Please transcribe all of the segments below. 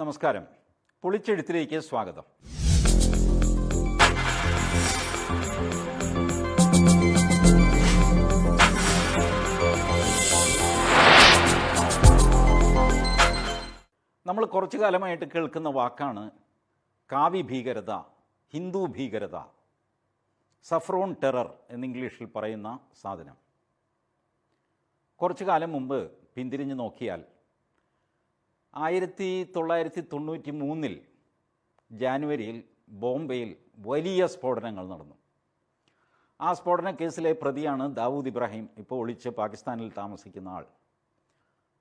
നമസ്കാരം. പൊളിച്ചെഴുത്തിലേക്ക് സ്വാഗതം. നമ്മൾ കുറച്ചു കാലമായിട്ട് കേൾക്കുന്ന വാക്കാണ് കാവി ഭീകരത ഹിന്ദു ഭീകരത സഫ്രോൺ ടെറർ എന്ന് ഇംഗ്ലീഷിൽ പറയുന്ന സാധനം. കുറച്ചു കാലം മുമ്പ് പിന്തിരിഞ്ഞ് നോക്കിയാൽ ആയിരത്തി തൊള്ളായിരത്തി തൊണ്ണൂറ്റി മൂന്നിൽ ജാനുവരിയിൽ ബോംബെയിൽ വലിയ സ്ഫോടനങ്ങൾ നടന്നു. ആ സ്ഫോടന കേസിലെ പ്രതിയാണ് ദാവൂദ് ഇബ്രാഹിം. ഇപ്പോൾ ഒളിച്ച് പാകിസ്ഥാനിൽ താമസിക്കുന്ന ആൾ.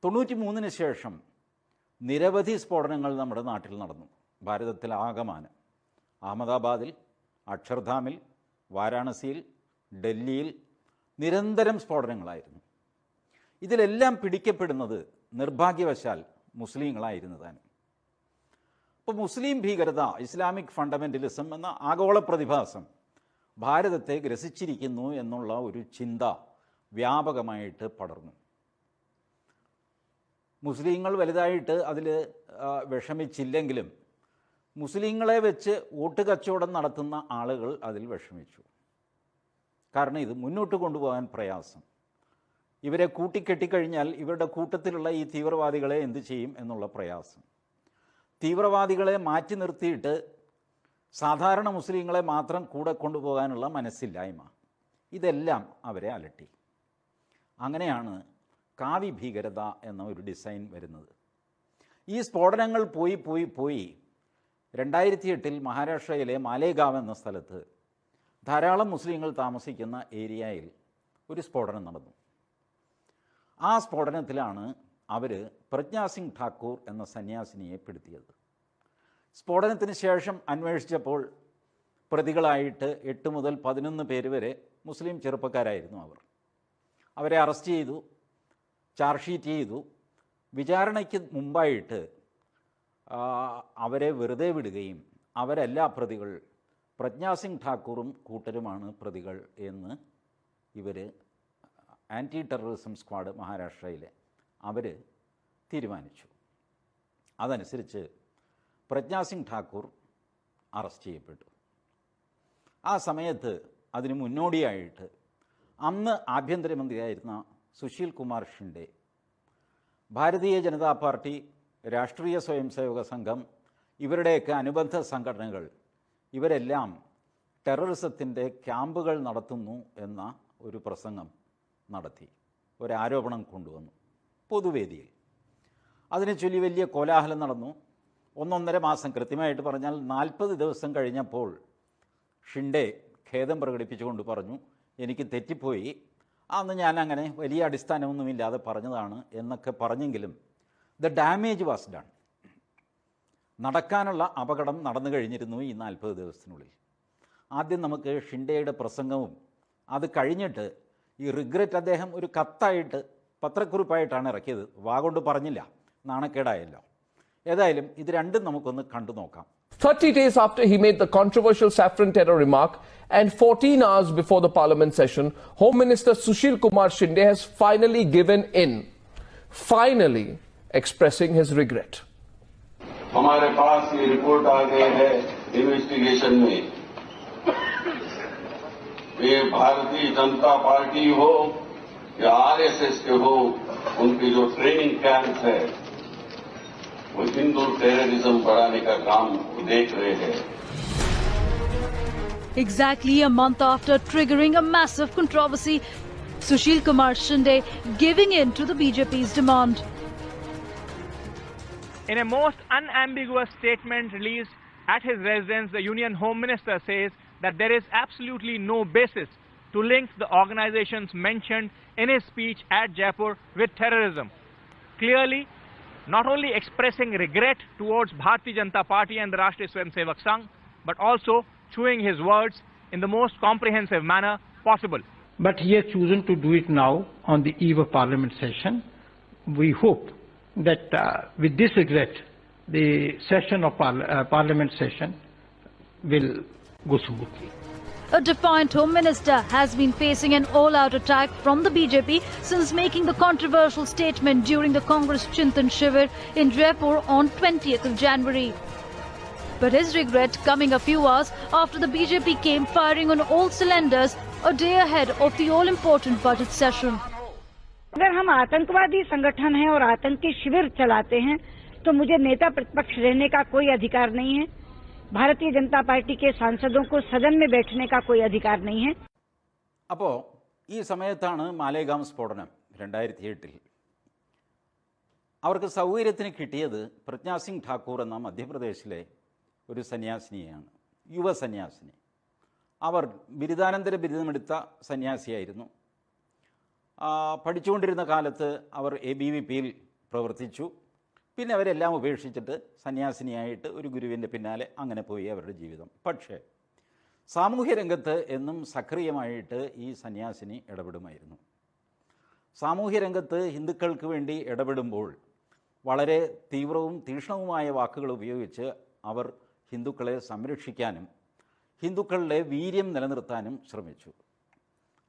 തൊണ്ണൂറ്റി മൂന്നിന് ശേഷം നിരവധി സ്ഫോടനങ്ങൾ നമ്മുടെ നാട്ടിൽ നടന്നു. ഭാരതത്തിൽ ആകമാനം. അഹമ്മദാബാദിൽ അക്ഷർധാമിൽ വാരാണസിയിൽ ഡൽഹിയിൽ നിരന്തരം സ്ഫോടനങ്ങളായിരുന്നു. ഇതിലെല്ലാം പിടിക്കപ്പെടുന്നത് നിർഭാഗ്യവശാൽ മുസ്ലിങ്ങളായിരുന്നു താനും അപ്പോൾ മുസ്ലിം ഭീകരത ഇസ്ലാമിക് ഫണ്ടമെന്റലിസം എന്ന ആഗോള പ്രതിഭാസം ഭാരതത്തെ ഗ്രസിച്ചിരിക്കുന്നു എന്നുള്ള ഒരു ചിന്ത വ്യാപകമായിട്ട് പടർന്നു. മുസ്ലിങ്ങൾ വലുതായിട്ട് അതിൽ വിഷമിച്ചില്ലെങ്കിലും മുസ്ലിങ്ങളെ വെച്ച് വോട്ട് കച്ചവടം നടത്തുന്ന ആളുകൾ അതിൽ വിഷമിച്ചു. കാരണം ഇത് മുന്നോട്ട് കൊണ്ടുപോകാൻ പ്രയാസം. ഇവരെ കൂട്ടിക്കെട്ടിക്കഴിഞ്ഞാൽ ഇവരുടെ കൂട്ടത്തിലുള്ള ഈ തീവ്രവാദികളെ എന്തു ചെയ്യും എന്നുള്ള പ്രയാസം. തീവ്രവാദികളെ മാറ്റി നിർത്തിയിട്ട് സാധാരണ മുസ്ലിങ്ങളെ മാത്രം കൂടെ കൊണ്ടുപോകാനുള്ള മനസ്സില്ലായ്മ. ഇതെല്ലാം അവരെ അലട്ടി. അങ്ങനെയാണ് കാവി ഭീകരത എന്ന ഒരു ഡിസൈൻ വരുന്നത്. ഈ സ്ഫോടനങ്ങൾ പോയി പോയി പോയി രണ്ടായിരത്തി എട്ടിൽ മഹാരാഷ്ട്രയിലെ മാലേഗാവ് എന്ന സ്ഥലത്ത് ധാരാളം മുസ്ലിങ്ങൾ താമസിക്കുന്ന ഏരിയയിൽ ഒരു സ്ഫോടനം നടന്നു. ആ സ്ഫോടനത്തിലാണ് അവർ പ്രജ്ഞാസിംഗ് ഠാക്കൂർ എന്ന സന്യാസിനിയെ പിടുത്തിയത്. സ്ഫോടനത്തിന് ശേഷം അന്വേഷിച്ചപ്പോൾ പ്രതികളായിട്ട് എട്ട് മുതൽ പതിനൊന്ന് പേര് വരെ മുസ്ലിം ചെറുപ്പക്കാരായിരുന്നു അവർ. അവരെ അറസ്റ്റ് ചെയ്തു ചാർജ് ഷീറ്റ് ചെയ്തു. വിചാരണയ്ക്ക് മുമ്പായിട്ട് അവരെ വെറുതെ വിടുകയും അവരെല്ലാ പ്രതികൾ പ്രജ്ഞാസിംഗ് ഠാക്കൂറും കൂട്ടരുമാണ് പ്രതികൾ എന്ന് ഇവർ ആന്റി ടെററിസം സ്ക്വാഡ് മഹാരാഷ്ട്രയിലെ അവർ തീരുമാനിച്ചു. അതനുസരിച്ച് പ്രജ്ഞാസിംഗ് ഠാക്കൂർ അറസ്റ്റ് ചെയ്യപ്പെട്ടു. ആ സമയത്ത് അതിന് മുന്നോടിയായിട്ട് അന്ന് ആഭ്യന്തരമന്ത്രിയായിരുന്ന സുശീൽ കുമാർ ഷിൻഡെ ഭാരതീയ ജനതാ പാർട്ടി രാഷ്ട്രീയ സ്വയംസേവക സംഘം ഇവരുടെയൊക്കെ അനുബന്ധ സംഘടനകൾ ഇവരെല്ലാം ടെററിസത്തിന്റെ ക്യാമ്പുകൾ നടത്തുന്നു എന്ന ഒരു പ്രസംഗം നടത്തി. ഒരാരോപണം കൊണ്ടുവന്നു. പൊതുവേദിയിൽ. അതിനെ ചൊല്ലി വലിയ കോലാഹലം നടന്നു. ഒന്നൊന്നര മാസം കൃത്യമായിട്ട് പറഞ്ഞാൽ നാൽപ്പത് ദിവസം കഴിഞ്ഞപ്പോൾ ഷിൻഡെ ഖേദം പ്രകടിപ്പിച്ചുകൊണ്ട് പറഞ്ഞു എനിക്ക് തെറ്റിപ്പോയി. അന്ന് ഞാൻ അങ്ങനെ വലിയ അടിസ്ഥാനമൊന്നുമില്ലാതെ പറഞ്ഞതാണ് എന്നൊക്കെ പറഞ്ഞെങ്കിലും ദ ഡാമേജ് വാസ് ഡൺ നടക്കാനുള്ള അപകടം നടന്നു കഴിഞ്ഞിരുന്നു ഈ നാൽപ്പത് ദിവസത്തിനുള്ളിൽ. ആദ്യം നമുക്ക് ഷിൻഡെയുടെ പ്രസംഗവും അത് കഴിഞ്ഞിട്ട് ഈ റിഗ്രറ്റ് അദ്ദേഹം ഒരു കത്തായിട്ട് പത്രക്കുറിപ്പായിട്ടാണ് ഇറക്കിയത് വാ കൊണ്ട് പറഞ്ഞില്ല നാണക്കേടായല്ലോ ഏതായാലും ഇത് രണ്ടും നമുക്കൊന്ന് കണ്ടു നോക്കാം 30 days after he made the controversial saffron terror remark and 14 hours before the parliament session, Home Minister Sushil Kumar Shinde has finally given in, finally expressing his regret. हमारे पास ये रिपोर्ट आ गई है इन्वेस्टिगेशन में ये भारतीय जनता पार्टी हो या RSS के हो उनकी जो ट्रेनिंग कैंप है वो हिंदू टेररिज्म बढ़ाने का काम देख रहे हैं Exactly a month after triggering a massive controversy, Sushil Kumar Shinde giving in to the BJP's demand. In a most unambiguous statement released at his residence, the Union Home Minister says that there is absolutely no basis to link the organizations mentioned in his speech at Jaipur with terrorism. Clearly, not only expressing regret towards Bharatiya Janata Party and the Rashtriya Swayamsevak Sangh, but also chewing his words in the most comprehensive manner possible. But he has chosen to do it now on the eve of Parliament session. We hope that uh, with this regret, the session of par- uh, Parliament session will go smoothly. A defiant Home Minister has been facing an all out attack from the BJP since making the controversial statement during the Congress Chintan Shivir in Jaipur on 20th of January. But his regret coming a few hours after the BJP came firing on all cylinders a day ahead of the all important budget session. अगर हम आतंकवादी संगठन हैं और आतंकी शिविर चलाते हैं तो मुझे नेता प्रतिपक्ष रहने का कोई अधिकार नहीं है भारतीय जनता पार्टी के सांसदों को सदन में बैठने का कोई अधिकार नहीं है അപ്പോൾ ഈ സമയത്താണ് മാലേഗാം സ്ഫോടനം രണ്ടായിരത്തി എട്ടിൽ അവർക്ക് സൗകര്യത്തിന് കിട്ടിയത് പ്രജ്ഞാ സിംഗ് ഠാക്കൂർ എന്ന മധ്യപ്രദേശിലെ ഒരു സന്യാസിനിയാണ് യുവ സന്യാസിനി അവർ ബിരുദാനന്തര ബിരുദമെടുത്ത സന്യാസിയായിരുന്നു ആ, പഠിച്ചുകൊണ്ടിരുന്ന കാലത്ത് അവർ എ ബി വി പിയിൽ പ്രവർത്തിച്ചു പിന്നെ അവരെല്ലാം ഉപേക്ഷിച്ചിട്ട് സന്യാസിനിയായിട്ട് ഒരു ഗുരുവിന്റെ പിന്നാലെ അങ്ങനെ പോയി അവരുടെ ജീവിതം. പക്ഷേ സാമൂഹ്യ രംഗത്ത് എന്നും സക്രിയമായിട്ട് ഈ സന്യാസിനി ഇടപെടുമായിരുന്നു. സാമൂഹ്യ രംഗത്ത് ഹിന്ദുക്കൾക്ക് വേണ്ടി ഇടപെടുമ്പോൾ വളരെ തീവ്രവും തീക്ഷ്ണവുമായ വാക്കുകൾ ഉപയോഗിച്ച് അവർ ഹിന്ദുക്കളെ സംരക്ഷിക്കാനും ഹിന്ദുക്കളുടെ വീര്യം നിലനിർത്താനും ശ്രമിച്ചു.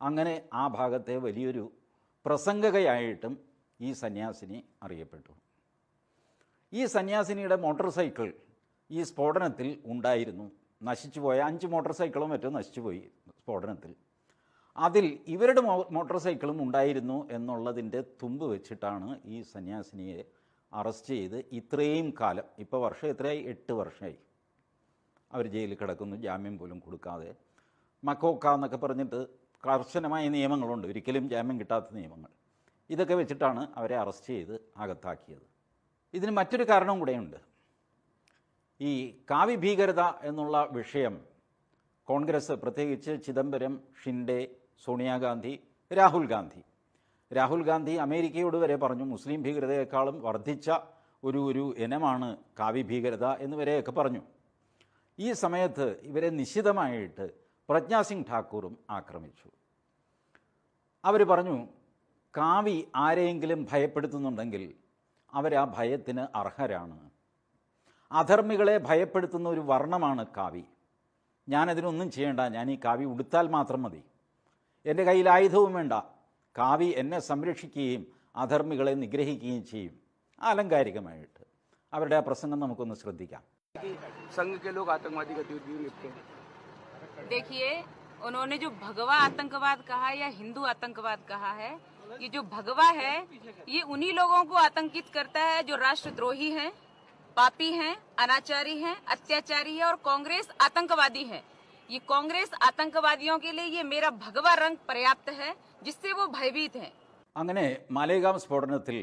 അങ്ങനെ ആ ഭാഗത്തെ വലിയൊരു പ്രസംഗകയായിട്ടും ഈ സന്യാസിനി അറിയപ്പെട്ടു. ഈ സന്യാസിനിയുടെ മോട്ടോർ സൈക്കിൾ ഈ സ്ഫോടനത്തിൽ ഉണ്ടായിരുന്നു. നശിച്ചുപോയ അഞ്ച് മോട്ടോർ സൈക്കിളും മറ്റും നശിച്ചുപോയി സ്ഫോടനത്തിൽ. അതിൽ ഇവരുടെ മോട്ടോർ സൈക്കിളും ഉണ്ടായിരുന്നു എന്നുള്ളതിന്റെ തുമ്പ് വെച്ചിട്ടാണ് ഈ സന്യാസിനിയെ അറസ്റ്റ് ചെയ്ത് ഇത്രയും കാലം ഇപ്പോൾ വർഷം എത്രയായി? എട്ട് വർഷമായി. അവർ ജയിലിൽ കിടക്കുന്നു ജാമ്യം പോലും കൊടുക്കാതെ. മക്കോക്ക എന്നൊക്കെ പറഞ്ഞിട്ട് കർശനമായ നിയമങ്ങളുണ്ട്. ഒരിക്കലും ജാമ്യം കിട്ടാത്ത നിയമങ്ങൾ. ഇതൊക്കെ വെച്ചിട്ടാണ് അവരെ അറസ്റ്റ് ചെയ്ത് അകത്താക്കിയത്. ഇതിന് മറ്റൊരു കാരണവും കൂടെയുണ്ട്. ഈ കാവ്യ ഭീകരത എന്നുള്ള വിഷയം കോൺഗ്രസ് പ്രത്യേകിച്ച് ചിദംബരം ഷിൻഡെ സോണിയാഗാന്ധി രാഹുൽ ഗാന്ധി. രാഹുൽ ഗാന്ധി അമേരിക്കയോട് വരെ പറഞ്ഞു മുസ്ലിം ഭീകരതയെക്കാളും വർദ്ധിച്ച ഒരു ഒരു ഇനമാണ് കാവ്യ ഭീകരത എന്ന് വരെയൊക്കെ പറഞ്ഞു. ഈ സമയത്ത് ഇവരെ നിശിതമായിട്ട് പ്രജ്ഞാ സിംഗ് ഠാക്കൂറും ആക്രമിച്ചു. അവർ പറഞ്ഞു കാവി ആരെയെങ്കിലും ഭയപ്പെടുത്തുന്നുണ്ടെങ്കിൽ അവർ ആ ഭയത്തിന് അർഹരാണ് അധർമ്മികളെ ഭയപ്പെടുത്തുന്ന ഒരു വർണ്ണമാണ് കാവി ഞാനതിനൊന്നും ചെയ്യേണ്ട ഞാൻ ഈ കാവി ഉടുത്താൽ മാത്രം മതി എൻ്റെ കയ്യിൽ ആയുധവും വേണ്ട കാവി എന്നെ സംരക്ഷിക്കുകയും അധർമ്മികളെ നിഗ്രഹിക്കുകയും ചെയ്യും ആലങ്കാരികമായിട്ട് അവരുടെ ആ പ്രസംഗം നമുക്കൊന്ന് ശ്രദ്ധിക്കാം संघ के लोग आतंकवादी गतिविधियों में लिप्त हैं देखिए उन्होंने जो भगवा आतंकवाद कहा या हिंदू आतंकवाद कहा है ये जो भगवा है ये उन्हीं लोगों को आतंकित करता है जो राष्ट्रद्रोही हैं, पापी हैं, अनाचारी हैं, अत्याचारी है और कांग्रेस आतंकवादी है ये कांग्रेस आतंकवादियों के लिए ये मेरा भगवा रंग पर्याप्त है जिससे वो भयभीत हैं അങ്ങനെ മാലേഗാം സ്ഫോടനത്തിൽ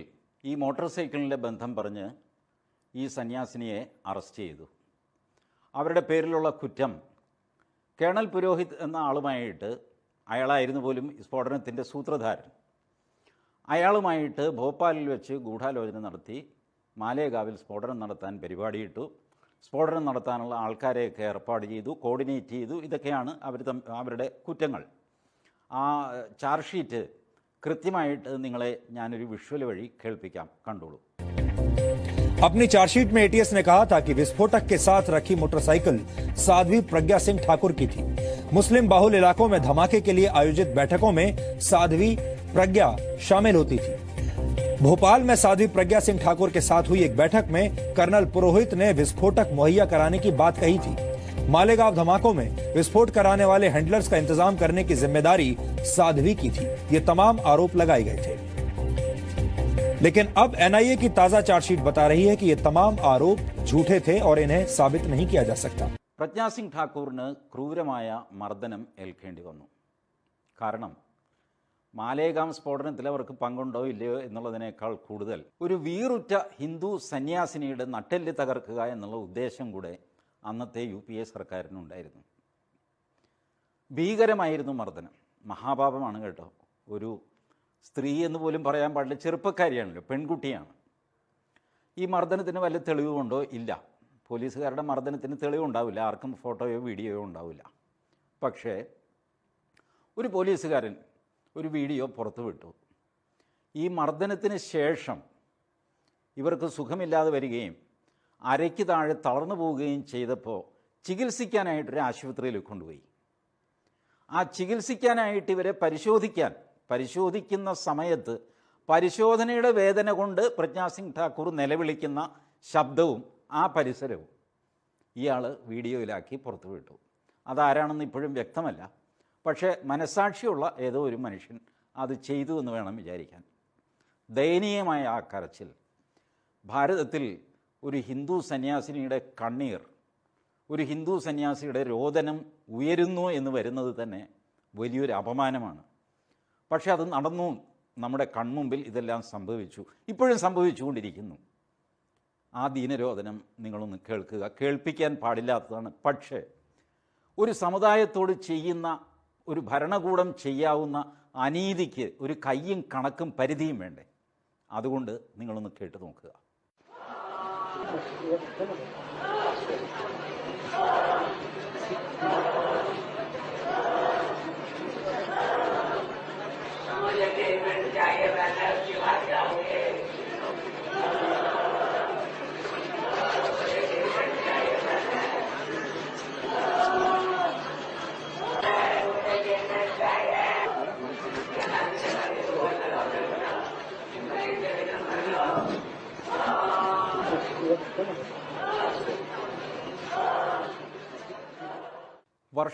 ഈ മോട്ടോർ സൈക്കിളിൻ്റെ ബന്ധം പറഞ്ഞ് ഈ സന്യാസിനിയെ അറസ്റ്റ് ചെയ്തു അവരുടെ പേരിലുള്ള കുറ്റം കേണൽ പുരോഹിത് എന്ന ആളുമായിട്ട് അയാളായിരുന്നു പോലും ഈ സ്ഫോടനത്തിൻ്റെ സൂത്രധാരൻ അയാളുമായിട്ട് ഭോപ്പാലിൽ വെച്ച് ഗൂഢാലോചന നടത്തി മാലേഗാവിൽ സ്ഫോടനം നടത്താൻ പരിപാടിയിട്ടു സ്ഫോടനം നടത്താനുള്ള ആൾക്കാരെയൊക്കെ ഏർപ്പാട് ചെയ്തു കോർഡിനേറ്റ് ചെയ്തു ഇതൊക്കെയാണ് അവർ തം- അവരുടെ കുറ്റങ്ങൾ ആ ചാർജ് ഷീറ്റ് കൃത്യമായിട്ട് നിങ്ങളെ ഞാനൊരു വിഷ്വൽ വഴി കേൾപ്പിക്കാം കണ്ടോളൂ अपनी चार्जशीट में एटीएस ने कहा था कि विस्फोटक के साथ रखी मोटरसाइकिल साध्वी प्रज्ञा सिंह ठाकुर की थी मुस्लिम बाहुल इलाकों में धमाके के लिए आयोजित बैठकों में साध्वी प्रज्ञा शामिल होती थी भोपाल में साध्वी प्रज्ञा सिंह ठाकुर के साथ हुई एक बैठक में कर्नल पुरोहित ने विस्फोटक मुहैया कराने की बात कही थी मालेगांव धमाकों में विस्फोट कराने वाले हैंडलर्स का इंतजाम करने की जिम्मेदारी साध्वी की थी ये तमाम आरोप लगाए गए थे लेकिन अब एनआईए की ताजा चार्जशीट बता रही है कि ये तमाम आरोप झूठे थे और इन्हें साबित नहीं किया जा सकता പ്രജ്ഞാ സിംഗ് ഠാക്കൂറിന് ക്രൂരമായ മർദ്ദനം ഏൽക്കേണ്ടി വന്നു കാരണം മാലേഗാം സ്ഫോടനത്തിൽ അവർക്ക് പങ്കുണ്ടോ ഇല്ലയോ എന്നുള്ളതിനേക്കാൾ കൂടുതൽ. ഒരു വീറുറ്റ ഹിന്ദു സന്യാസിനിയുടെ നട്ടെല്ല് തകർക്കുക എന്നുള്ള ഉദ്ദേശം കൂടെ അന്നത്തെ യു പി എ സർക്കാരിനുണ്ടായിരുന്നു. ഭീകരമായിരുന്നു മർദ്ദനം. മഹാപാപമാണ് കേട്ടോ. ഒരു സ്ത്രീ എന്ന് പോലും പറയാൻ പാടില്ല. ചെറുപ്പക്കാരിയാണല്ലോ പെൺകുട്ടിയാണ്. ഈ മർദ്ദനത്തിന് വല്ല തെളിവുണ്ടോ ഇല്ല. പോലീസുകാരുടെ മർദ്ദനത്തിന് തെളിവുണ്ടാവില്ല. ആർക്കും ഫോട്ടോയോ വീഡിയോയോ ഉണ്ടാവില്ല. പക്ഷേ ഒരു പോലീസുകാരൻ ഒരു വീഡിയോ പുറത്തുവിട്ടു ഈ മർദ്ദനത്തിന് ശേഷം ഇവർക്ക് സുഖമില്ലാതെ വരികയും അരയ്ക്ക് താഴെ തളർന്നു പോവുകയും ചെയ്തപ്പോൾ ചികിത്സിക്കാനായിട്ടൊരു ആശുപത്രിയിൽ കൊണ്ടുപോയി. ആ ചികിത്സിക്കാനായിട്ട് ഇവരെ പരിശോധിക്കാൻ പരിശോധിക്കുന്ന സമയത്ത് പരിശോധനയുടെ വേദന കൊണ്ട് പ്രജ്ഞാസിംഗ് ഠാക്കൂർ നിലവിളിക്കുന്ന ശബ്ദവും ആ പരിസരവും ഇയാൾ വീഡിയോയിലാക്കി പുറത്തുവിട്ടു അതാരാണെന്ന് ഇപ്പോഴും വ്യക്തമല്ല. പക്ഷേ മനസാക്ഷിയുള്ള ഏതോ ഒരു മനുഷ്യൻ അത് ചെയ്തു എന്ന് വേണം വിചാരിക്കാൻ. ദയനീയമായ ആ കരച്ചിൽ. ഭാരതത്തിൽ ഒരു ഹിന്ദു സന്യാസിനിയുടെ കണ്ണീർ ഒരു ഹിന്ദു സന്യാസിയുടെ രോദനം ഉയരുന്നു എന്ന് വരുന്നത് തന്നെ വലിയൊരു അപമാനമാണ്. പക്ഷേ അത് നടന്നു. നമ്മുടെ കൺമുമ്പിൽ ഇതെല്ലാം സംഭവിച്ചു. ഇപ്പോഴും സംഭവിച്ചുകൊണ്ടിരിക്കുന്നു. ആ ദീനരോധനം നിങ്ങളൊന്ന് കേൾക്കുക. കേൾപ്പിക്കാൻ പാടില്ലാത്തതാണ്. പക്ഷേ ഒരു സമുദായത്തോട് ചെയ്യുന്ന ഒരു ഭരണകൂടം ചെയ്യാവുന്ന അനീതിക്ക് ഒരു കയ്യും കണക്കും പരിധിയും വേണ്ടേ? അതുകൊണ്ട് നിങ്ങളൊന്ന് കേട്ട് നോക്കുക.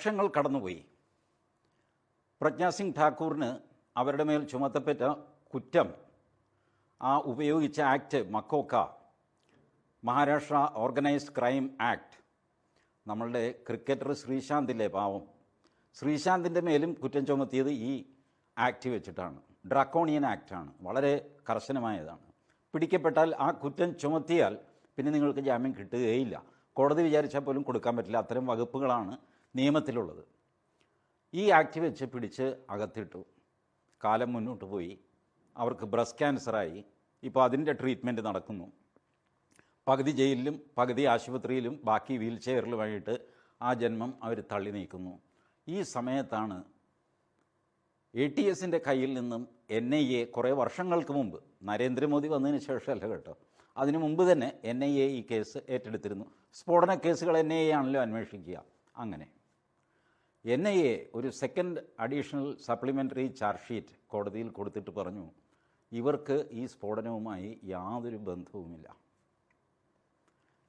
വർഷങ്ങൾ കടന്നുപോയി. പ്രജ്ഞാസിംഗ് ഠാക്കൂറിന് അവരുടെ മേൽ ചുമത്തപ്പെട്ട കുറ്റം ആ ഉപയോഗിച്ച act MCOCA Maharashtra organised crime act നമ്മളുടെ ക്രിക്കറ്റർ ശ്രീശാന്തിന്റെ പാവം. ശ്രീശാന്തിന്റെ മേലും കുറ്റം ചുമത്തിയത് ഈ ആക്ട് വെച്ചിട്ടാണ്. ഡ്രാക്കോണിയൻ ആക്റ്റാണ് വളരെ കർശനമായതാണ്. പിടിക്കപ്പെട്ടാൽ ആ കുറ്റം ചുമത്തിയാൽ പിന്നെ നിങ്ങൾക്ക് ജാമ്യം കിട്ടുകയില്ല. കോടതി വിചാരിച്ചാൽ പോലും കൊടുക്കാൻ പറ്റില്ല. അത്തരം വകുപ്പുകളാണ് നിയമത്തിലുള്ളത്. ഈ ആക്ട് വെച്ച് പിടിച്ച് അകത്തിട്ടു. കാലം മുന്നോട്ട് പോയി. അവർക്ക് ബ്രസ്റ്റ് ക്യാൻസറായി. ഇപ്പോൾ അതിന്റെ ട്രീറ്റ്മെന്റ് നടക്കുന്നു. പകുതി ജയിലിലും പകുതി ആശുപത്രിയിലും ബാക്കി വീൽ ചെയറിലുമായിട്ട് ആ ജന്മം അവർ തള്ളി നീക്കുന്നു. ഈ സമയത്താണ് എ ടി എസിന്റെ കയ്യിൽ നിന്നും എൻ ഐ എ കുറേ വർഷങ്ങൾക്ക് മുമ്പ് നരേന്ദ്രമോദി വന്നതിന് ശേഷമല്ല കേട്ടോ. അതിനു മുമ്പ് തന്നെ എൻ ഐ എ ഈ കേസ് ഏറ്റെടുത്തിരുന്നു. സ്ഫോടന കേസുകൾ എൻ ഐ എ ആണല്ലോ അന്വേഷിക്കുക. അങ്ങനെ. എൻ ഐ എ ഒരു second additional supplementary charge sheet കോടതിയിൽ കൊടുത്തിട്ട് പറഞ്ഞു ഇവർക്ക് ഈ സ്ഫോടനവുമായി യാതൊരു ബന്ധവുമില്ല.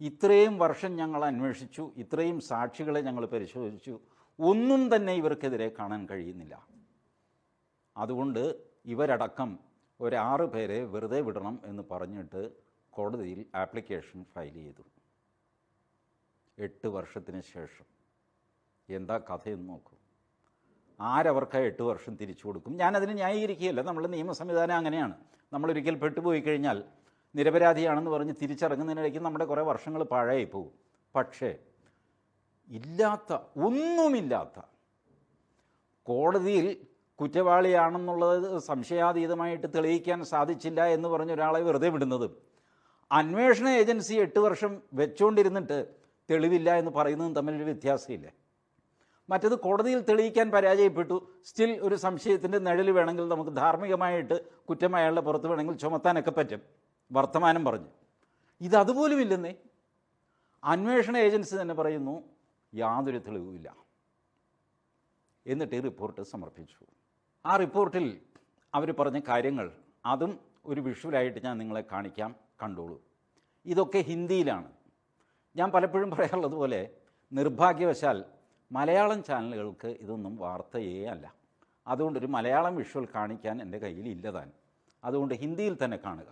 ഇത്രയും വർഷം ഞങ്ങൾ അന്വേഷിച്ചു ഇത്രയും സാക്ഷികളെ ഞങ്ങൾ പരിശോധിച്ചു ഒന്നും തന്നെ ഇവർക്കെതിരെ കാണാൻ കഴിയുന്നില്ല. അതുകൊണ്ട് ഇവരടക്കം ഒരാറ് പേരെ വെറുതെ വിടണം എന്ന് പറഞ്ഞിട്ട് കോടതിയിൽ ആപ്ലിക്കേഷൻ ഫയൽ ചെയ്തു. എട്ട് വർഷത്തിന് ശേഷം. എന്താ കഥയെന്ന് നോക്കൂ. ആരവർക്ക് എട്ട് വർഷം തിരിച്ചു കൊടുക്കും? ഞാനതിന് ന്യായീകരിക്കുകയല്ല. നമ്മുടെ നിയമ സംവിധാനം അങ്ങനെയാണ്. നമ്മളൊരിക്കൽ പെട്ടുപോയി കഴിഞ്ഞാൽ നിരപരാധിയാണെന്ന് പറഞ്ഞ് തിരിച്ചിറങ്ങുന്നതിനിടയ്ക്ക് നമ്മുടെ കുറേ വർഷങ്ങൾ പാഴായി പോകും പക്ഷേ ഇല്ലാത്ത ഒന്നുമില്ലാത്ത കോടതിയിൽ കുറ്റവാളിയാണെന്നുള്ളത് സംശയാതീതമായിട്ട് തെളിയിക്കാൻ സാധിച്ചില്ല എന്ന് പറഞ്ഞ ഒരാളെ വെറുതെ വിടുന്നതും. അന്വേഷണ ഏജൻസി എട്ട് വർഷം വെച്ചുകൊണ്ടിരുന്നിട്ട് തെളിവില്ല എന്ന് പറയുന്നതും തമ്മിലൊരു വ്യത്യാസമില്ല? മറ്റത് കോടതിയിൽ തെളിയിക്കാൻ പരാജയപ്പെട്ടു. സ്റ്റിൽ ഒരു സംശയത്തിന്റെ നിഴൽ വേണമെങ്കിൽ നമുക്ക് ധാർമ്മികമായിട്ട് കുറ്റം അയാളുടെ പുറത്ത് വേണമെങ്കിൽ ചുമത്താനൊക്കെ പറ്റും. വർത്തമാനം പറഞ്ഞു. ഇത് അതുപോലുമില്ലെന്നേ. അന്വേഷണ ഏജൻസി തന്നെ പറയുന്നു യാതൊരു തെളിവുമില്ല എന്നിട്ട് ഈ റിപ്പോർട്ട് സമർപ്പിച്ചു. ആ റിപ്പോർട്ടിൽ അവർ പറഞ്ഞ കാര്യങ്ങൾ അതും ഒരു വിഷുവലായിട്ട് ഞാൻ നിങ്ങളെ കാണിക്കാം കണ്ടോളൂ. ഇതൊക്കെ ഹിന്ദിയിലാണ്. ഞാൻ പലപ്പോഴും പറയാറുള്ളതുപോലെ നിർഭാഗ്യവശാൽ മലയാളം ചാനലുകൾക്ക് ഇതൊന്നും വാർത്തയേ അല്ല അതുകൊണ്ടൊരു മലയാളം വിഷ്വൽ കാണിക്കാൻ എൻ്റെ കയ്യിൽ ഇല്ലതാൻ അതുകൊണ്ട് ഹിന്ദിയിൽ തന്നെ കാണുക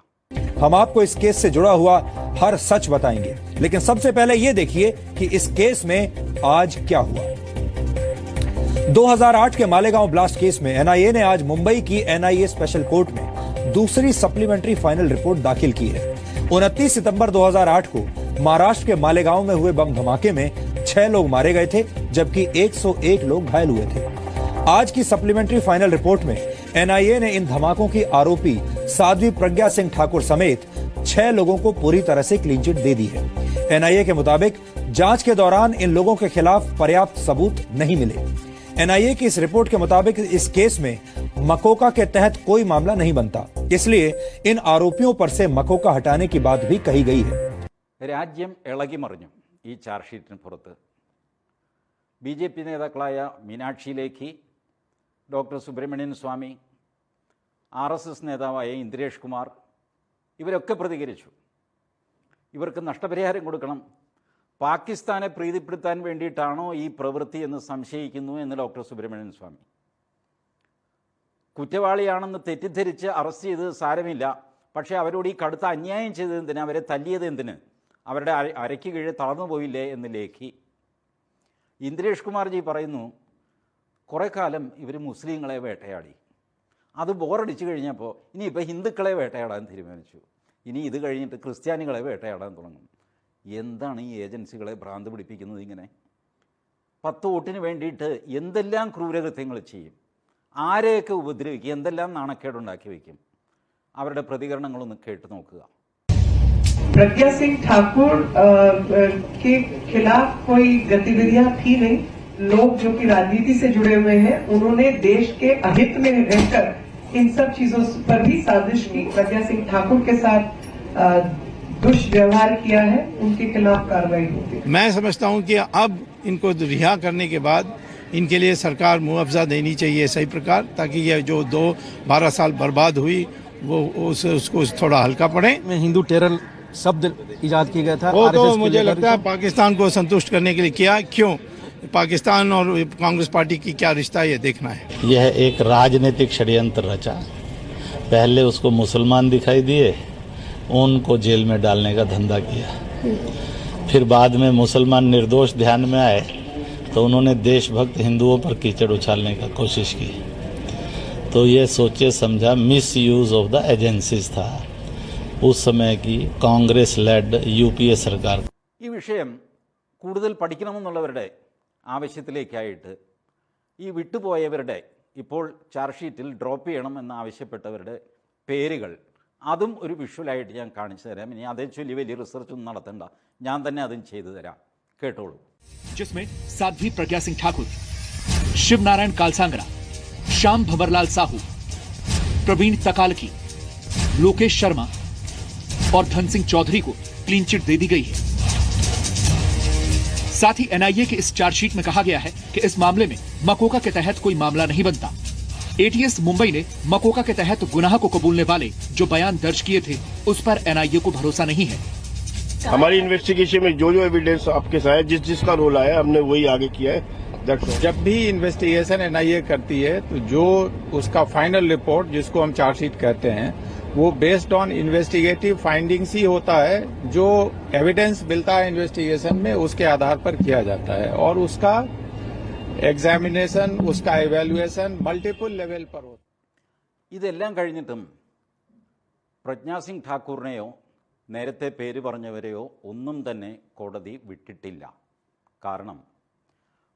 हम आपको इस केस से जुड़ा हुआ हर सच बताएंगे लेकिन सबसे पहले ये देखिए कि इस केस में आज क्या हुआ 2008 के मालेगांव ब्लास्ट केस में एनआईए ने आज मुंबई की एनआईए स्पेशल कोर्ट में दूसरी सप्लीमेंट्री फाइनल रिपोर्ट दाखिल की है 29 सितंबर 2008 को महाराष्ट्र के मालेगांव में हुए बम धमाके में छह लोग मारे गए थे जबकि 101 लोग घायल हुए थे आज की सप्लीमेंट्री फाइनल रिपोर्ट में एनआईए ने इन धमाकों की आरोपी साध्वी प्रज्ञा सिंह ठाकुर समेत छह लोगों को पूरी तरह से क्लीन चिट दे दी है एनआईए के मुताबिक जांच के दौरान इन लोगों के खिलाफ पर्याप्त सबूत नहीं मिले एनआईए की इस रिपोर्ट के मुताबिक इस केस में मकोका के तहत कोई मामला नहीं बनता इसलिए इन आरोपियों पर से मकोका हटाने की बात भी कही गई है രാജ്യം ഇളകി മറിഞ്ഞു ഈ ചാർജ് ഷീറ്റിന് പുറത്ത്. ബി ജെ പി നേതാക്കളായ Meenakshi Lekhi doctor Subramanian Swamy R S S നേതാവായ ഇന്ദ്രേഷ് കുമാർ ഇവരൊക്കെ പ്രതികരിച്ചു. ഇവർക്ക് നഷ്ടപരിഹാരം കൊടുക്കണം. പാകിസ്ഥാനെ പ്രീതിപ്പെടുത്താൻ വേണ്ടിയിട്ടാണോ ഈ പ്രവൃത്തി എന്ന് സംശയിക്കുന്നു എന്ന് ഡോക്ടർ സുബ്രഹ്മണ്യൻ സ്വാമി. കുറ്റവാളിയാണെന്ന് തെറ്റിദ്ധരിച്ച് അറസ്റ്റ് ചെയ്തത് സാരമില്ല. പക്ഷേ അവരോട് ഈ കടുത്ത അന്യായം ചെയ്തത് എന്തിന്? അവരെ തല്ലിയത് എന്തിന്? അവരുടെ അര- അരയ്ക്ക് കീഴിൽ തളർന്നു പോയില്ലേ എന്ന് ലേഖി. ഇന്ദ്രേഷ് കുമാർജി പറയുന്നു കുറേ കാലം ഇവർ മുസ്ലിങ്ങളെ വേട്ടയാടി. അത് ബോറടിച്ചു കഴിഞ്ഞപ്പോൾ ഇനി ഇനിയിപ്പോൾ ഹിന്ദുക്കളെ വേട്ടയാടാൻ തീരുമാനിച്ചു. ഇനി ഇത് കഴിഞ്ഞിട്ട് ക്രിസ്ത്യാനികളെ വേട്ടയാടാൻ തുടങ്ങും. എന്താണ് ഈ ഏജൻസികളെ ഭ്രാന്ത് പിടിപ്പിക്കുന്നത് ഇങ്ങനെ? പത്ത് വോട്ടിന് വേണ്ടിയിട്ട് എന്തെല്ലാം ക്രൂരകൃത്യങ്ങൾ ചെയ്യും? ആരെയൊക്കെ ഉപദ്രവിക്കും? എന്തെല്ലാം നാണക്കേടുണ്ടാക്കി വയ്ക്കും? അവരുടെ പ്രതികരണങ്ങളൊന്ന് കേട്ട് നോക്കുക. प्रज्ञा सिंह ठाकुर के खिलाफ कोई गतिविधियाँ थी नहीं। लोग जो कि राजनीति से जुड़े हुए हैं उन्होंने देश के अहित में रहकर इन सब चीज़ों पर भी साजिश की। प्रज्ञा सिंह ठाकुर के साथ दुष्व्यवहार किया है उनके खिलाफ कार्रवाई होगी मैं समझता हूँ कि अब इनको रिहा करने के बाद इनके लिए सरकार मुआवजा देनी चाहिए सही प्रकार ताकि ये जो दो बारह साल बर्बाद हुई वो उस, उसको थोड़ा हल्का पड़े। में हिंदू टेरर शब्द ईजाद किया गया था। वो तो मुझे लगता है पाकिस्तान को संतुष्ट करने के लिए किया। क्यों? पाकिस्तान और कांग्रेस पार्टी की क्या रिश्ता है ये देखना है। यह एक राजनीतिक षड्यंत्र रचा। पहले उसको मुसलमान दिखाई दिए उनको जेल में डालने का धंधा किया। फिर बाद में मुसलमान निर्दोष ध्यान में आए तो उन्होंने देशभक्त हिंदुओं पर कीचड़ उछालने का कोशिश की। तो ये सोचे समझा misuse of the agencies था। उस समय की कांग्रेस लेड यूपीए सरकार ഈ വിഷയം കൂടുതൽ പഠിക്കണമെന്നുള്ളവരുടെ ആവശ്യത്തിലേക്കായിട്ട് ഈ വിട്ടുപോയവരുടെ ഇപ്പോൾ ചാർജ് ഷീറ്റിൽ ഡ്രോപ്പ് ചെയ്യണം എന്ന് ആവശ്യപ്പെട്ടവരുടെ പേരുകൾ അതും ഒരു വിഷ്വലായിട്ട് ഞാൻ കാണിച്ചു തരാം ഇനി അതേ ചൊല്ലി വലിയ റിസർച്ച് ഒന്നും നടത്തണ്ട ഞാൻ തന്നെ അതും ചെയ്തു തരാം കേട്ടോളൂ जिसमें साध्वी प्रज्ञा सिंह ठाकुर शिव नारायण कालसांगरा श्याम भंवरलाल साहू प्रवीण तकालकी लोकेश शर्मा और धन सिंह चौधरी को क्लीन चिट दे दी गई है। साथ ही एनआईए के इस चार्जशीट में कहा गया है कि इस मामले में मकोका के तहत कोई मामला नहीं बनता। एटीएस मुंबई ने मकोका के तहत गुनाह को कबूलने वाले जो बयान दर्ज किए थे उस पर एनआईए को भरोसा नहीं है। हमारी इन्वेस्टिगेशन में जो जो एविडेंस आपके साथ जिस जिसका रोल आया हमने वही आगे किया है। जब भी इन्वेस्टिगेशन एनआईए करती है तो जो उसका फाइनल रिपोर्ट जिसको हम चार्जशीट कहते हैं वो बेस्ड ऑन इन्वेस्टिगेटिव फाइंडिंग्स ही होता है जो एविडेंस मिलता है इन्वेस्टिगेशन में उसके आधार पर किया जाता है और उसका एग्जामिनेशन उसका इवेल्युएशन मल्टीपल लेवल पर होता है ഇതെല്ലാം കഴിഞ്ഞിട്ടും പ്രജ്ഞാ സിംഗ് ഠാക്കൂറിനെയോ നേരത്തെ പേര് പറഞ്ഞവരെയോ ഒന്നും തന്നെ കോടതി വിട്ടിട്ടില്ല കാരണം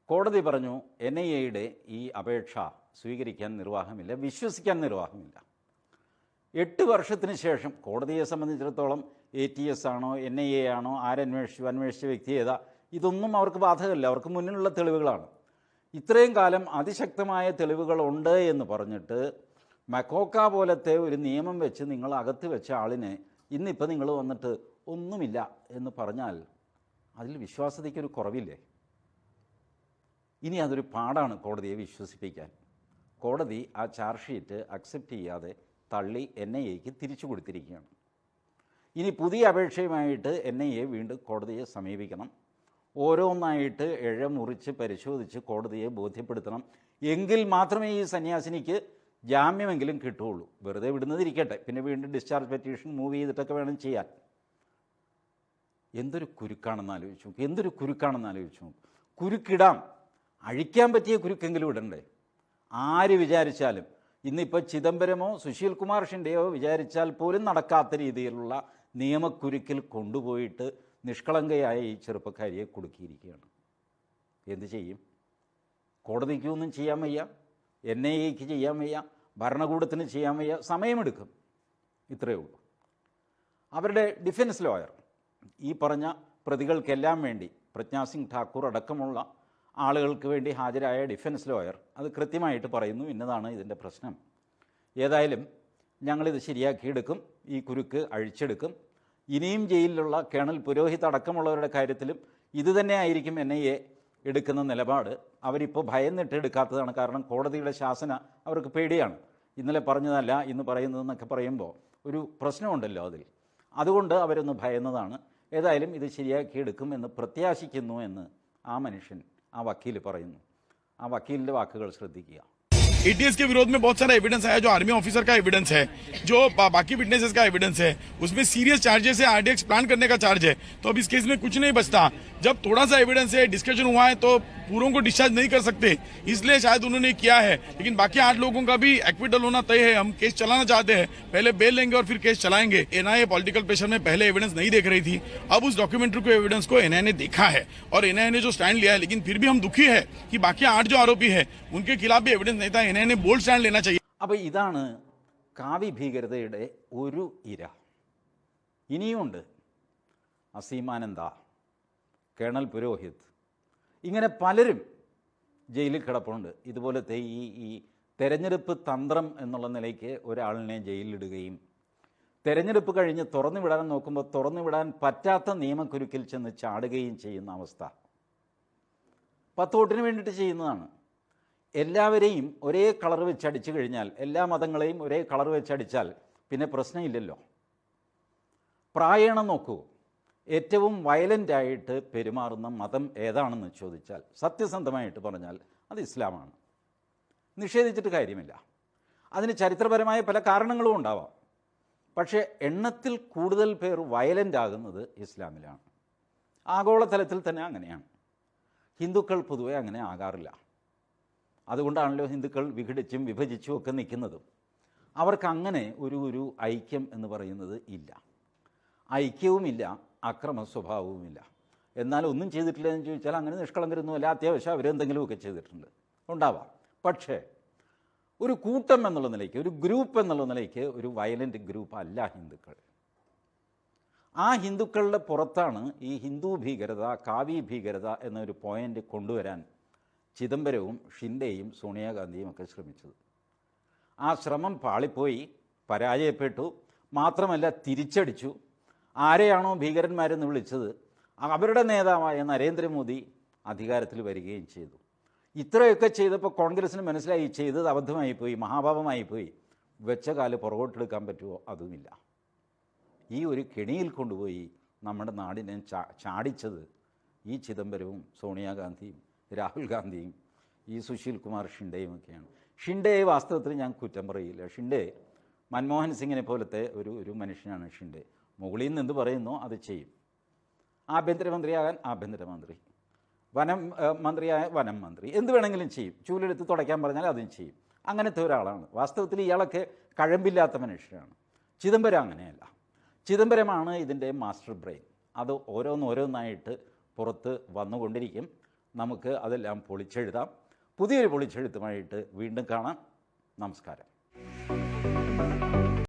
കോടതി പറഞ്ഞു എൻ ഐ എയുടെ ഈ അപേക്ഷ സ്വീകരിക്കാൻ നിർവാഹമില്ല വിശ്വസിക്കാൻ നിർവാഹമില്ല എട്ട് വർഷത്തിന് ശേഷം കോടതിയെ സംബന്ധിച്ചിടത്തോളം എ ടി എസ് ആണോ എൻ ഐ എ ആണോ ആരന്വേഷിച്ചു അന്വേഷിച്ച വ്യക്തി ഏതാ ഇതൊന്നും അവർക്ക് ബാധകമല്ല. അവർക്ക് മുന്നിലുള്ള തെളിവുകളാണ്. ഇത്രയും കാലം അതിശക്തമായ തെളിവുകളുണ്ട് എന്ന് പറഞ്ഞിട്ട് മക്കോക്ക പോലത്തെ ഒരു നിയമം വെച്ച് നിങ്ങൾ അകത്ത് വെച്ച ആളിനെ ഇന്നിപ്പോൾ നിങ്ങൾ വന്നിട്ട് ഒന്നുമില്ല എന്ന് പറഞ്ഞാൽ അതിൽ വിശ്വാസ്യതയ്ക്കൊരു കുറവില്ലേ? ഇനി അതൊരു പാടാണ് കോടതിയെ വിശ്വസിപ്പിക്കാൻ. കോടതി ആ ചാർജ് ഷീറ്റ് അക്സെപ്റ്റ് ചെയ്യാതെ തള്ളി എൻ ഐ എക്ക് തിരിച്ചു കൊടുത്തിരിക്കുകയാണ്. ഇനി പുതിയ അപേക്ഷയുമായിട്ട് എൻ ഐ എ വീണ്ടും കോടതിയെ സമീപിക്കണം. ഓരോന്നായിട്ട് ഇഴ മുറിച്ച് പരിശോധിച്ച് കോടതിയെ ബോധ്യപ്പെടുത്തണം. എങ്കിൽ മാത്രമേ ഈ സന്യാസിനിക്ക് ജാമ്യമെങ്കിലും കിട്ടുകയുള്ളൂ. വെറുതെ വിടുന്നതിരിക്കട്ടെ. പിന്നെ വീണ്ടും ഡിസ്ചാർജ് പെറ്റീഷൻ മൂവ് ചെയ്തിട്ടൊക്കെ വേണം ചെയ്യാൻ. എന്തൊരു കുരുക്കാണെന്ന് ആലോചിച്ചു നോക്കും. എന്തൊരു കുരുക്കാണെന്ന് ആലോചിച്ചു നോക്കും. കുരുക്കിടാം. അഴിക്കാൻ പറ്റിയ കുരുക്കെങ്കിലും ഇടണ്ടേ? ആര് വിചാരിച്ചാലും ഇന്നിപ്പോൾ ചിദംബരമോ സുശീൽ കുമാർ ഷിൻഡെയോ വിചാരിച്ചാൽ പോലും നടക്കാത്ത രീതിയിലുള്ള നിയമക്കുരുക്കിൽ കൊണ്ടുപോയിട്ട് നിഷ്കളങ്കയായ ഈ ചെറുപ്പക്കാരിയെ കുടുക്കിയിരിക്കുകയാണ്. എന്തു ചെയ്യും? കോടതിക്കൊന്നും ചെയ്യാൻ വയ്യ എൻ ഐ എക്ക് ചെയ്യാൻ വയ്യ ഭരണകൂടത്തിന് ചെയ്യാൻ വയ്യ സമയമെടുക്കും. ഇത്രയേ ഉള്ളൂ. അവരുടെ ഡിഫൻസ് ലോയർ ഈ പറഞ്ഞ പ്രതികൾക്കെല്ലാം വേണ്ടി പ്രജ്ഞാസിംഗ് ഠാക്കൂർ അടക്കമുള്ള ആളുകൾക്ക് വേണ്ടി ഹാജരായ ഡിഫൻസ് ലോയർ അത് കൃത്യമായിട്ട് പറയുന്നു ഇന്നതാണ് ഇതിന്റെ പ്രശ്നം. ഏതായാലും ഞങ്ങളിത് ശരിയാക്കിയെടുക്കും ഈ കുരുക്ക് അഴിച്ചെടുക്കും. ഇനിയും ജയിലിലുള്ള കേണൽ പുരോഹിത് അടക്കമുള്ളവരുടെ കാര്യത്തിലും ഇത് തന്നെ ആയിരിക്കും എൻ ഐ എ എടുക്കുന്ന നിലപാട്. അവരിപ്പോൾ ഭയന്നിട്ട് എടുക്കാത്തതാണ് കാരണം കോടതിയുടെ ശാസന അവർക്ക് പേടിയാണ്. ഇന്നലെ പറഞ്ഞതല്ല ഇന്ന് പറയുന്നതെന്നൊക്കെ പറയുമ്പോൾ ഒരു പ്രശ്നമുണ്ടല്ലോ അതിൽ. അതുകൊണ്ട് അവരൊന്ന് ഭയന്നതാണ്. ഏതായാലും ഇത് ശരിയാക്കിയെടുക്കും എടുക്കുമെന്ന് പ്രത്യാശിക്കുന്നു എന്ന് ആ മനുഷ്യൻ ആ വക്കീൽ പറയുന്നു ആ വക്കീലിൻ്റെ വാക്കുകൾ ശ്രദ്ധിക്കുക एटीएस के विरोध में बहुत सारा एविडेंस आया जो आर्मी ऑफिसर का एविडेंस है जो बा, बाकी विटनेसेस का एविडेंस है उसमें सीरियस चार्जेस है आरडीएक्स प्लान करने का चार्ज है तो अब इस केस में कुछ नहीं बचता जब थोड़ा सा एविडेंस है डिस्कशन हुआ है तो पूरों को डिस्चार्ज नहीं कर सकते इसलिए शायद उन्होंने किया है लेकिन बाकी आठ लोगों का भी एक्विटल होना तय है हम केस चलाना चाहते हैं पहले बेल लेंगे और फिर केस चलाएंगे एनआईए पॉलिटिकल प्रेशर में पहले एविडेंस नहीं देख रही थी अब उस डॉक्यूमेंट्री को एविडेंस को एनआईए ने देखा है और एनआईए ने जो स्टैंड लिया है लेकिन फिर भी हम दुखी है कि बाकी आठ जो आरोपी है उनके खिलाफ भी एविडेंस नहीं था एनआईए ने बोल्ड स्टैंड लेना चाहिए അപ്പോൾ ഇതാണ് കാവ്യ ഭീകരതയുടെ ഒരു ഇര ഇനിയുമുണ്ട് അസീമാനന്ദ കേണൽ പുരോഹിത്. ഇങ്ങനെ പലരും ജയിലിൽ കിടപ്പുണ്ട്. ഇതുപോലെ ഈ ഈ തെരഞ്ഞെടുപ്പ് തന്ത്രം എന്നുള്ള നിലയ്ക്ക് ഒരാളിനെ ജയിലിലിടുകയും തെരഞ്ഞെടുപ്പ് കഴിഞ്ഞ് തുറന്നു വിടാൻ നോക്കുമ്പോൾ തുറന്നു വിടാൻ പറ്റാത്ത നിയമക്കുരുക്കിൽ ചെന്ന് ചാടുകയും ചെയ്യുന്ന അവസ്ഥ. പത്ത് വോട്ടിന് വേണ്ടിയിട്ട് ചെയ്യുന്നതാണ്. എല്ലാവരെയും ഒരേ കളർ വെച്ചടിച്ചു കഴിഞ്ഞാൽ എല്ലാ മതങ്ങളെയും ഒരേ കളർ വെച്ചടിച്ചാൽ പിന്നെ പ്രശ്നമില്ലല്ലോ. പ്രായണം നോക്കൂ. ഏറ്റവും വയലന്റായിട്ട് പെരുമാറുന്ന മതം ഏതാണെന്ന് ചോദിച്ചാൽ സത്യസന്ധമായിട്ട് പറഞ്ഞാൽ അത് ഇസ്ലാമാണ്. നിഷേധിച്ചിട്ട് കാര്യമില്ല. അതിന് ചരിത്രപരമായ പല കാരണങ്ങളും ഉണ്ടാവാം. പക്ഷേ എണ്ണത്തിൽ കൂടുതൽ പേർ വയലന്റ് ആകുന്നത് ഇസ്ലാമിലാണ്. ആഗോളതലത്തിൽ തന്നെ അങ്ങനെയാണ്. ഹിന്ദുക്കൾ പൊതുവെ അങ്ങനെ ആകാറില്ല. അതുകൊണ്ടാണല്ലോ ഹിന്ദുക്കൾ വിഘടിച്ചും വിഭജിച്ചും ഒക്കെ നിൽക്കുന്നതും. അവർക്ക് അങ്ങനെ ഒരു ഒരു ഐക്യം എന്ന് പറയുന്നത് ഇല്ല. ഐക്യവുമില്ല. അക്രമ സ്വഭാവവുമില്ല എന്നാൽ ഒന്നും ചെയ്തിട്ടില്ല എന്ന് ചോദിച്ചാൽ അങ്ങനെ നിഷ്കളങ്കരൊന്നുമല്ല അത്യാവശ്യം അവരെന്തെങ്കിലുമൊക്കെ ചെയ്തിട്ടുണ്ട്. ഉണ്ടാവാം. പക്ഷേ ഒരു കൂട്ടം എന്നുള്ള നിലയ്ക്ക് ഒരു ഗ്രൂപ്പ് എന്നുള്ള നിലയ്ക്ക് ഒരു വയലന്റ് ഗ്രൂപ്പ് അല്ല ഹിന്ദുക്കൾ. ആ ഹിന്ദുക്കളുടെ പുറത്താണ് ഈ ഹിന്ദു ഭീകരത കാവി ഭീകരത എന്നൊരു പോയിന്റ് കൊണ്ടുവരാൻ ചിദംബരവും ഷിൻഡെയും സോണിയാഗാന്ധിയും ഒക്കെ ശ്രമിച്ചത്. ആ ശ്രമം പാളിപ്പോയി പരാജയപ്പെട്ടു. മാത്രമല്ല തിരിച്ചടിച്ചു. ആരെയാണോ ഭീകരന്മാരെന്ന് വിളിച്ചത് അവരുടെ നേതാവായ നരേന്ദ്രമോദി അധികാരത്തിൽ വരികയും ചെയ്തു. ഇത്രയൊക്കെ ചെയ്തപ്പോൾ കോൺഗ്രസ്സിന് മനസ്സിലായി ചെയ്തത് അബദ്ധമായിപ്പോയി മഹാഭാവമായിപ്പോയി വെച്ച കാൽ പുറകോട്ടെടുക്കാൻ പറ്റുമോ? അതുമില്ല. ഈ ഒരു കെണിയിൽ കൊണ്ടുപോയി നമ്മുടെ നാടിനെ ചാടിച്ചത് ഈ ചിദംബരവും സോണിയാഗാന്ധിയും രാഹുൽ ഗാന്ധിയും ഈ സുശീൽ കുമാർ ഷിൻഡെയും ഒക്കെയാണ്. ഷിൻഡയെ വാസ്തവത്തിൽ ഞാൻ കുറ്റം പറയില്ല. ഷിൻഡെ മൻമോഹൻ സിംഗിനെ പോലത്തെ ഒരു ഒരു മനുഷ്യനാണ് ഷിൻഡെ. മുകളിൽ നിന്ന് എന്ത് പറയുന്നോ അത് ചെയ്യും. ആഭ്യന്തരമന്ത്രിയാകാൻ ആഭ്യന്തരമന്ത്രി. വനം മന്ത്രിയായ വനം മന്ത്രി. എന്ത് വേണമെങ്കിലും ചെയ്യും. ചൂലെടുത്ത് തുടയ്ക്കാൻ പറഞ്ഞാൽ അതും ചെയ്യും. അങ്ങനത്തെ ഒരാളാണ്. വാസ്തവത്തിൽ ഇയാളൊക്കെ കഴമ്പില്ലാത്ത മനുഷ്യരാണ് ചിദംബരം അങ്ങനെയല്ല. ചിദംബരമാണ് ഇതിന്റെ മാസ്റ്റർ ബ്രെയിൻ. അത് ഓരോന്നോരോന്നായിട്ട് പുറത്ത് വന്നുകൊണ്ടിരിക്കും. നമുക്ക് അതെല്ലാം പൊളിച്ചെഴുതാം. പുതിയൊരു പൊളിച്ചെഴുത്തുമായിട്ട് വീണ്ടും കാണാം. നമസ്കാരം.